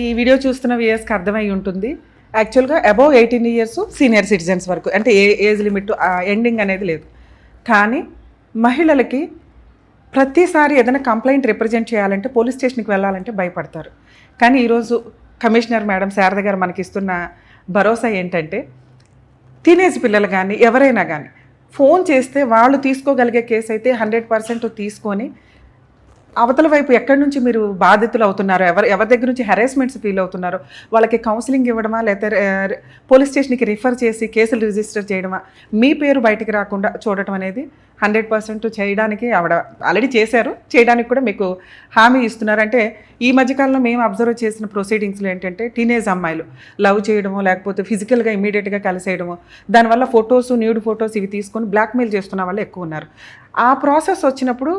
ఈ వీడియో చూస్తున్న వ్యూయర్స్కి అర్థమై ఉంటుంది. యాక్చువల్గా above eighteen years senior citizens వరకు అంటే ఏ ఏజ్ లిమిట్ ఎండింగ్ అనేది లేదు. కానీ మహిళలకి ప్రతిసారి ఏదైనా కంప్లైంట్ రిప్రజెంట్ చేయాలంటే పోలీస్ స్టేషన్కి వెళ్ళాలంటే భయపడతారు. కానీ ఈరోజు కమిషనర్ మేడం శారద గారు మనకి ఇస్తున్న భరోసా ఏంటంటే టీనేజ్ పిల్లలు కానీ ఎవరైనా కానీ ఫోన్ చేస్తే వాళ్ళు తీసుకోగలిగే కేసు అయితే హండ్రెడ్ పర్సెంట్ తీసుకొని అవతల వైపు ఎక్కడి నుంచి మీరు బాధితులు అవుతున్నారో? ఎవరు ఎవరి దగ్గర నుంచి హెరాస్మెంట్స్ ఫీల్ అవుతున్నారో? వాళ్ళకి కౌన్సిలింగ్ ఇవ్వడమా? లేకపోతే పోలీస్ స్టేషన్కి రిఫర్ చేసి కేసులు రిజిస్టర్ చేయడమా? మీ పేరు బయటికి రాకుండా చూడటం అనేది హండ్రెడ్ పర్సెంట్ చేయడానికి ఆవిడ ఆల్రెడీ చేశారు. చేయడానికి కూడా మీకు హామీ ఇస్తున్నారు. అంటే ఈ మధ్యకాలంలో మేము అబ్జర్వ్ చేసిన ప్రొసీడింగ్స్లో ఏంటంటే టీనేజ్ అమ్మాయిలు లవ్ చేయడము లేకపోతే ఫిజికల్గా ఇమీడియట్గా కలిసేయడము దానివల్ల ఫొటోస్ న్యూడ్ ఫొటోస్ ఇవి తీసుకొని బ్లాక్మెయిల్ చేస్తున్న వాళ్ళు ఎక్కువ ఉన్నారు. ఆ ప్రాసెస్ వచ్చినప్పుడు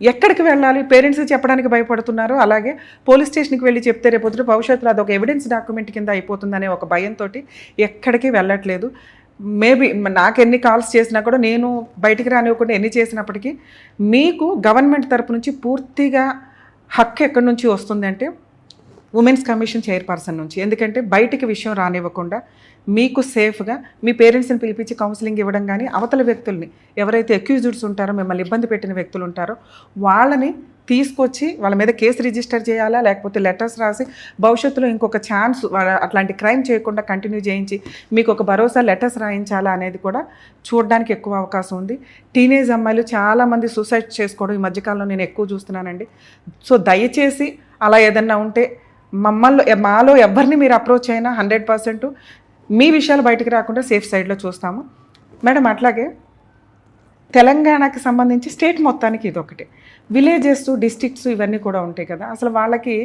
ఎక్కడికి వెళ్ళాలి? పేరెంట్స్ చెప్పడానికి భయపడుతున్నారు. అలాగే పోలీస్ స్టేషన్కి వెళ్ళి చెప్తే రేపొద్దు భవిష్యత్తులో అదొక ఎవిడెన్స్ డాక్యుమెంట్ కింద అయిపోతుందనే ఒక భయంతో ఎక్కడికి వెళ్ళట్లేదు. మేబీ నాకు ఎన్ని కాల్స్ చేసినా కూడా నేను బయటికి రానివ్వకుండా ఎన్ని చేసినప్పటికీ మీకు గవర్నమెంట్ తరపు నుంచి పూర్తిగా హక్కు ఎక్కడి నుంచి వస్తుంది అంటే ఉమెన్స్ కమిషన్ చైర్పర్సన్ నుంచి. ఎందుకంటే బయటికి విషయం రానివ్వకుండా మీకు సేఫ్గా మీ పేరెంట్స్ని పిలిపించి కౌన్సిలింగ్ ఇవ్వడం కానీ అవతల వ్యక్తుల్ని ఎవరైతే అక్యూజ్డ్స్ ఉంటారో మిమ్మల్ని ఇబ్బంది పెట్టిన వ్యక్తులు ఉంటారో వాళ్ళని తీసుకొచ్చి వాళ్ళ మీద కేసు రిజిస్టర్ చేయాలా? లేకపోతే లెటర్స్ రాసి భవిష్యత్తులో ఇంకొక ఛాన్స్ అట్లాంటి క్రైమ్ చేయకుండా కంటిన్యూ చేయించి మీకు ఒక భరోసా లెటర్స్ రాయించాలా అనేది కూడా చూడడానికి ఎక్కువ అవకాశం ఉంది. టీనేజ్ అమ్మాయిలు చాలామంది సూసైడ్ చేసుకోవడం ఈ మధ్యకాలంలో నేను ఎక్కువ చూస్తున్నానండి. సో దయచేసి అలా ఏదన్నా ఉంటే మమ్మల్ని మాలో ఎవరిని మీరు అప్రోచ్ అయినా హండ్రెడ్ పర్సెంట్ మీ విషయాలు బయటకు రాకుండా సేఫ్ సైడ్లో చూస్తాము. మేడం అట్లాగే తెలంగాణకి సంబంధించి స్టేట్ మొత్తానికి ఇది ఒకటి విలేజెస్ డిస్ట్రిక్ట్స్ ఇవన్నీ కూడా ఉంటాయి కదా. అసలు వాళ్ళకి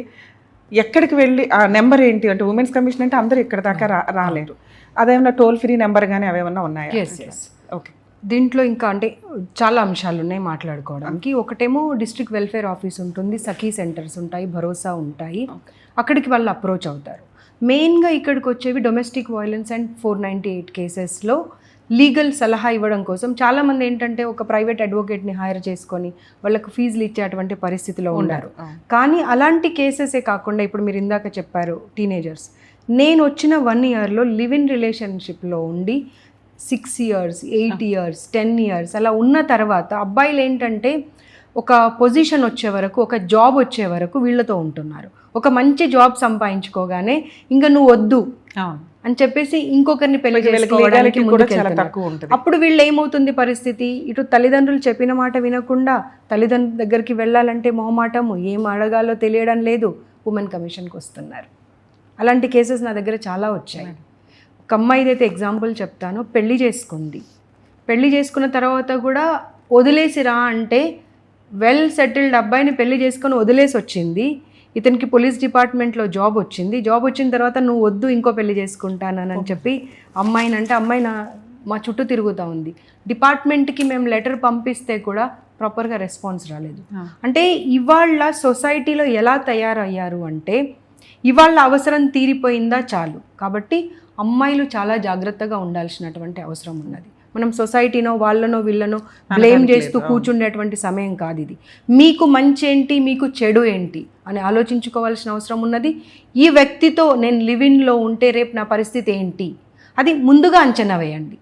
ఎక్కడికి వెళ్ళి ఆ నెంబర్ ఏంటి అంటే ఉమెన్స్ కమిషన్ అంటే అందరూ ఇక్కడ దాకా రా రాలేరు. అదేమన్నా టోల్ ఫ్రీ నెంబర్ కానీ అవేమన్నా ఉన్నాయా. ఓకే దీంట్లో ఇంకా అంటే చాలా అంశాలు ఉన్నాయి మాట్లాడుకోవడానికి. ఒకటేమో డిస్ట్రిక్ట్ వెల్ఫేర్ ఆఫీస్ ఉంటుంది సఖీ సెంటర్స్ ఉంటాయి భరోసా ఉంటాయి. అక్కడికి వాళ్ళు అప్రోచ్ అవుతారు. మెయిన్గా ఇక్కడికి వచ్చేవి domestic violence and four ninety eight కేసెస్లో లీగల్ సలహా ఇవ్వడం కోసం. చాలామంది ఏంటంటే ఒక ప్రైవేట్ అడ్వకేట్ని హైర్ చేసుకొని వాళ్ళకు ఫీజులు ఇచ్చేటువంటి పరిస్థితిలో ఉన్నారు. కానీ అలాంటి కేసెసే కాకుండా ఇప్పుడు మీరు ఇందాక చెప్పారు టీనేజర్స్. నేను వచ్చిన వన్ ఇయర్లో లివ్ ఇన్ రిలేషన్షిప్లో ఉండి six years eight years ten years అలా ఉన్న తర్వాత అబ్బాయిలు ఏంటంటే ఒక పొజిషన్ వచ్చే వరకు ఒక జాబ్ వచ్చే వరకు వీళ్ళతో ఉంటున్నారు. ఒక మంచి జాబ్ సంపాదించుకోగానే ఇంకా నువ్వు వద్దు అని చెప్పేసి ఇంకొకరిని పెళ్ళి చేసుకోవడానికి. అప్పుడు వీళ్ళు ఏమవుతుంది పరిస్థితి? ఇటు తల్లిదండ్రులు చెప్పిన మాట వినకుండా తల్లిదండ్రుల దగ్గరికి వెళ్ళాలంటే మొహమాటము ఏం అడగాలో తెలియడం లేదు. ఉమెన్ కమిషన్కి వస్తున్నారు. అలాంటి కేసెస్ నా దగ్గర చాలా వచ్చాయి. ఒక అమ్మాయిది అయితే ఎగ్జాంపుల్ చెప్తాను. పెళ్ళి చేసుకుంది. పెళ్ళి చేసుకున్న తర్వాత కూడా వదిలేసి రా అంటే వెల్ సెటిల్డ్ అబ్బాయిని పెళ్ళి చేసుకొని వదిలేసి వచ్చింది ఇతనికి పోలీస్ డిపార్ట్మెంట్లో జాబ్ వచ్చింది. జాబ్ వచ్చిన తర్వాత నువ్వు వద్దు ఇంకో పెళ్ళి చేసుకుంటానని చెప్పి అమ్మాయిని అంటే అమ్మాయి నా మా చుట్టూ తిరుగుతూ ఉంది. డిపార్ట్మెంట్కి మేము లెటర్ పంపిస్తే కూడా ప్రాపర్గా రెస్పాన్స్ రాలేదు. అంటే ఇవాళ సొసైటీలో ఎలా తయారయ్యారు అంటే ఇవాళ అవసరం తీరిపోయిందా చాలు. కాబట్టి అమ్మాయిలు చాలా జాగ్రత్తగా ఉండాల్సినటువంటి అవసరం ఉన్నది. మనం సొసైటీనో వాళ్ళనో వీళ్ళనో బ్లేమ్ చేస్తూ కూర్చుండేటువంటి సమయం కాదు ఇది. మీకు మంచి ఏంటి మీకు చెడు ఏంటి అని ఆలోచించుకోవాల్సిన అవసరం ఉన్నది. ఈ వ్యక్తితో నేను లివిన్లో ఉంటే రేపు నా పరిస్థితి ఏంటి? అది ముందుగా అంచనా వేయండి.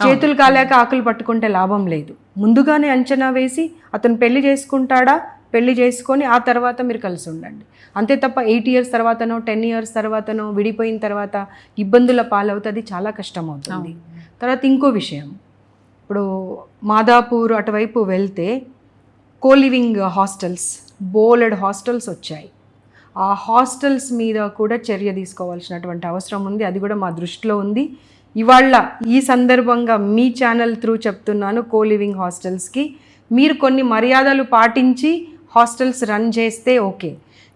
చేతులు కాలేక ఆకులు పట్టుకుంటే లాభం లేదు. ముందుగానే అంచనా వేసి అతను పెళ్ళి చేసుకుంటాడా? పెళ్ళి చేసుకొని ఆ తర్వాత మీరు కలిసి ఉండండి. అంతే తప్ప ఎయిట్ ఇయర్స్ తర్వాతనో టెన్ ఇయర్స్ తర్వాతనో విడిపోయిన తర్వాత ఇబ్బందుల పాలవుతుంది చాలా కష్టం అవుతుంది తర్వాత ఇంకో విషయం. ఇప్పుడు మాదాపూర్ అటువైపు వెళ్తే కోలివింగ్ హాస్టల్స్ బోలెడ్ హాస్టల్స్ వచ్చాయి. ఆ హాస్టల్స్ మీద కూడా చర్య తీసుకోవాల్సినటువంటి అవసరం ఉంది. అది కూడా మా దృష్టిలో ఉంది. ఇవాళ ఈ సందర్భంగా మీ ఛానల్ త్రూ చెప్తున్నాను కోలివింగ్ హాస్టల్స్కి. మీరు కొన్ని మర్యాదలు పాటించి హాస్టల్స్ రన్ చేస్తే ఓకే.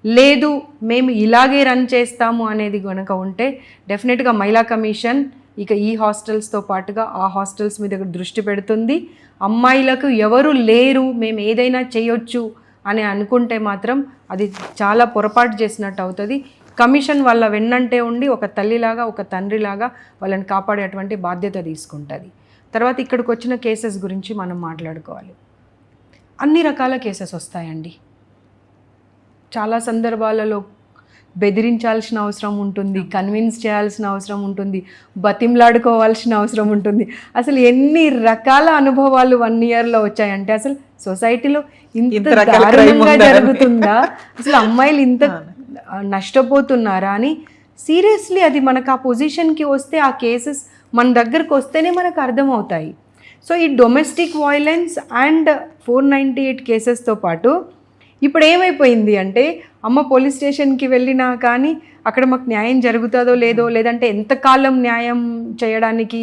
లేదు మేము ఇలాగే రన్ చేస్తాము అనేది కనుక ఉంటే డెఫినెట్గా మహిళా కమిషన్ ఇక ఈ హాస్టల్స్తో పాటుగా ఆ హాస్టల్స్ మీద దృష్టి పెడుతుంది. అమ్మాయిలకు ఎవరు లేరు మేము ఏదైనా చేయొచ్చు అని అనుకుంటే మాత్రం అది చాలా పొరపాటు చేసినట్టు అవుతుంది. కమిషన్ వాళ్ళ వెన్నంటే ఉండి ఒక తల్లిలాగా ఒక తండ్రిలాగా వాళ్ళని కాపాడేటువంటి బాధ్యత తీసుకుంటుంది. తర్వాత ఇక్కడికి వచ్చిన కేసెస్ గురించి మనం మాట్లాడుకోవాలి. అన్ని రకాల కేసెస్ వస్తాయండి. చాలా సందర్భాలలో బెదిరించాల్సిన అవసరం ఉంటుంది కన్విన్స్ చేయాల్సిన అవసరం ఉంటుంది బతిమలాడుకోవాల్సిన అవసరం ఉంటుంది. అసలు ఎన్ని రకాల అనుభవాలు వన్ ఇయర్లో వచ్చాయంటే అసలు సొసైటీలో ఇంత దారుణంగా. జరుగుతుందా? అసలు అమ్మాయిలు ఇంత నష్టపోతున్నారా అని సీరియస్లీ అది మనకు ఆ పొజిషన్కి వస్తే ఆ కేసెస్ మన దగ్గరకు వస్తేనే మనకు అర్థమవుతాయి. సో ఈ domestic violence and four ninety eight కేసెస్తో పాటు ఇప్పుడు ఏమైపోయింది అంటే అమ్మ పోలీస్ స్టేషన్కి వెళ్ళినా కానీ అక్కడ మాకు న్యాయం జరుగుతుందో లేదో లేదంటే ఎంతకాలం న్యాయం చేయడానికి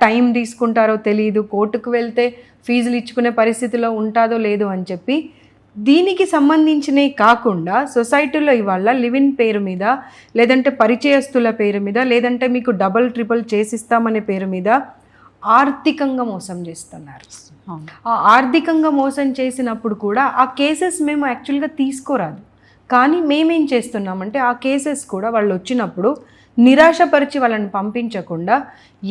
టైం తీసుకుంటారో తెలియదు కోర్టుకు వెళ్తే ఫీజులు ఇచ్చుకునే పరిస్థితిలో ఉంటుందో లేదో అని చెప్పి దీనికి సంబంధించినవి కాకుండా సొసైటీలో ఇవాళ లివిన్ పేరు మీద లేదంటే పరిచయస్తుల పేరు మీద లేదంటే మీకు డబల్ ట్రిపుల్ చేసిస్తామనే పేరు మీద ఆర్థికంగా మోసం చేస్తున్నారు. ఆ ఆర్థికంగా మోసం చేసినప్పుడు కూడా ఆ కేసెస్ మేము యాక్చువల్గా తీసుకోరాదు. కానీ మేమేం చేస్తున్నామంటే ఆ కేసెస్ కూడా వాళ్ళు వచ్చినప్పుడు నిరాశపరిచి వాళ్ళని పంపించకుండా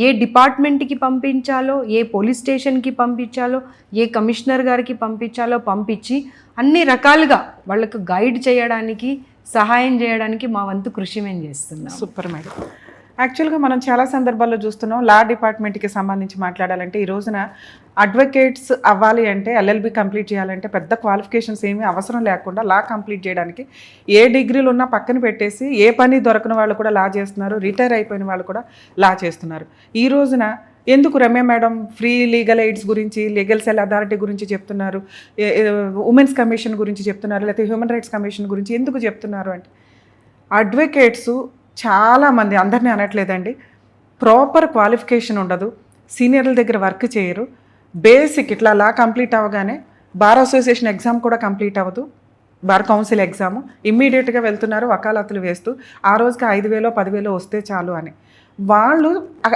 ఏ డిపార్ట్మెంట్కి పంపించాలో ఏ పోలీస్ స్టేషన్కి పంపించాలో ఏ కమిషనర్ గారికి పంపించాలో పంపించి అన్ని రకాలుగా వాళ్ళకు గైడ్ చేయడానికి సహాయం చేయడానికి మా వంతు కృషి మేము చేస్తున్నాం సూపర్ మేడం. యాక్చువల్గా మనం చాలా సందర్భాల్లో చూస్తున్నాం లా డిపార్ట్మెంట్కి సంబంధించి మాట్లాడాలంటే ఈ రోజున అడ్వకేట్స్ అవ్వాలి అంటే ఎల్ఎల్బి కంప్లీట్ చేయాలంటే పెద్ద క్వాలిఫికేషన్స్ ఏమీ అవసరం లేకుండా లా కంప్లీట్ చేయడానికి ఏ డిగ్రీలు ఉన్నా పక్కన పెట్టేసి ఏ పని దొరకని వాళ్ళు కూడా లా చేస్తున్నారు రిటైర్ అయిపోయిన వాళ్ళు కూడా లా చేస్తున్నారు. ఈ రోజున ఎందుకు Ramya madam free legal aids గురించి లీగల్ సెల్ అథారిటీ గురించి చెప్తున్నారు ఉమెన్స్ కమిషన్ గురించి చెప్తున్నారు లేకపోతే హ్యూమన్ రైట్స్ కమిషన్ గురించి ఎందుకు చెప్తున్నారు అంటే అడ్వకేట్స్ చాలామంది అందరినీ అనట్లేదండి. ప్రాపర్ క్వాలిఫికేషన్ ఉండదు. సీనియర్ల దగ్గర వర్క్ చేయరు. బేసిక్ ఇట్లా లా కంప్లీట్ అవ్వగానే బార్ అసోసియేషన్ ఎగ్జామ్ కూడా కంప్లీట్ అవ్వదు. Bar council exam. ఇమ్మీడియట్గా వెళ్తున్నారు వకాలతులు వేస్తూ ఆ రోజుకి ఐదు వేలో పదివేలో వస్తే చాలు అని. వాళ్ళు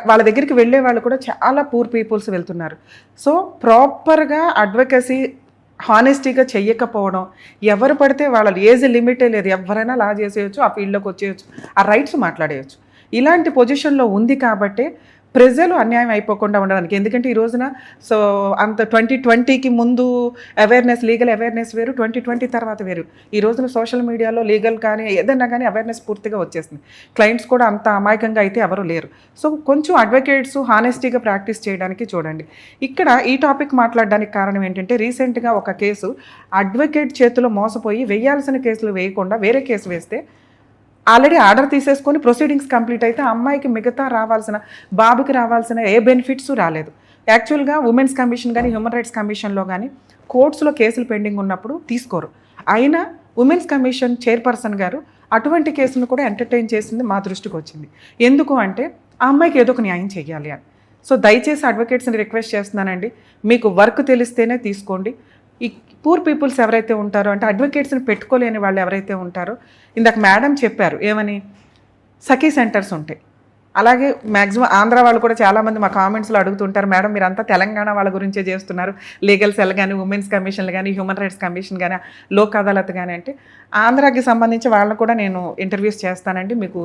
వాళ్ళ దగ్గరికి వెళ్ళే వాళ్ళు కూడా చాలా పూర్ పీపుల్స్ వెళ్తున్నారు. సో ప్రాపర్గా అడ్వకసీ హానెస్టీగా చెయ్యకపోవడం ఎవరు పడితే వాళ్ళ ఏజ్ లిమిటే లేదు ఎవరైనా లా చేసేయచ్చు ఆ ఫీల్డ్లోకి వచ్చేయచ్చు ఆ రైట్స్ మాట్లాడేయచ్చు. ఇలాంటి పొజిషన్లో ఉంది కాబట్టి ప్రజలు అన్యాయం అయిపోకుండా ఉండడానికి. ఎందుకంటే ఈ రోజున సో అంత ట్వంటీ ట్వంటీకి ముందు అవేర్నెస్ లీగల్ అవేర్నెస్ వేరు ట్వంటీ ట్వంటీ తర్వాత వేరు. ఈ రోజున సోషల్ మీడియాలో లీగల్ కానీ ఏదైనా కానీ అవేర్నెస్ పూర్తిగా వచ్చేసింది. క్లయింట్స్ కూడా అంత అమాయకంగా అయితే ఎవరు లేరు. సో కొంచెం అడ్వకేట్స్ హానెస్టీగా ప్రాక్టీస్ చేయడానికి చూడండి. ఇక్కడ ఈ టాపిక్ మాట్లాడడానికి కారణం ఏంటంటే రీసెంట్గా ఒక కేసు అడ్వకేట్ చేతిలో మోసపోయి వేయాల్సిన కేసులు వేయకుండా వేరే కేసు వేస్తే ఆల్రెడీ ఆర్డర్ తీసేసుకొని ప్రొసీడింగ్స్ కంప్లీట్ అయితే అమ్మాయికి మిగతా రావాల్సిన బాబుకి రావాల్సిన ఏ బెనిఫిట్స్ రాలేదు. యాక్చువల్గా ఉమెన్స్ కమిషన్ కానీ హ్యూమన్ రైట్స్ కమిషన్లో కానీ కోర్ట్స్లో కేసులు పెండింగ్ ఉన్నప్పుడు తీసుకోరు. అయినా ఉమెన్స్ కమిషన్ చైర్పర్సన్ గారు అటువంటి కేసును కూడా ఎంటర్టైన్ చేసింది మా దృష్టికి వచ్చింది. ఎందుకు అంటే ఆ అమ్మాయికి ఏదో ఒక న్యాయం చేయాలి అని. సో దయచేసి అడ్వకేట్స్ని రిక్వెస్ట్ చేస్తున్నానండి. మీకు వర్క్ తెలిస్తేనే తీసుకోండి. ఈ పూర్ పీపుల్స్ ఎవరైతే ఉంటారో అంటే అడ్వకేట్స్ని పెట్టుకోలేని వాళ్ళు ఎవరైతే ఉంటారో ఇందాక మేడం చెప్పారు ఏమని? సఖీ సెంటర్స్ ఉంటాయి. అలాగే మ్యాక్సిమం ఆంధ్ర వాళ్ళు కూడా చాలామంది మా కామెంట్స్లో అడుగుతుంటారు మేడం మీరంతా తెలంగాణ వాళ్ళ గురించే చేస్తున్నారు. లీగల్ సెల్ కానీ ఉమెన్స్ కమిషన్లు కానీ హ్యూమన్ రైట్స్ కమిషన్ కానీ లోక్ అదాలత్ కానీ అంటే ఆంధ్రాకి సంబంధించి వాళ్ళని కూడా నేను ఇంటర్వ్యూస్ చేస్తానండి. మీకు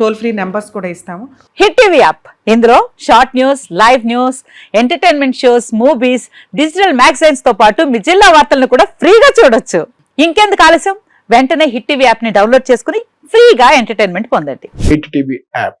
టోల్ ఫ్రీ నెంబర్స్ కూడా ఇస్తాము. Hit TV app. ఇందులో short news live news entertainment shows movies digital మ్యాగజైన్స్తో పాటు మీ జిల్లా వార్తలను కూడా ఫ్రీగా చూడొచ్చు. ఇంకెందుకు ఆలస్యం? వెంటనే హిట్ టీవీ యాప్ని డౌన్లోడ్ చేసుకుని ఫ్రీగా ఎంటర్టైన్మెంట్ పొందండి. Hit TV app.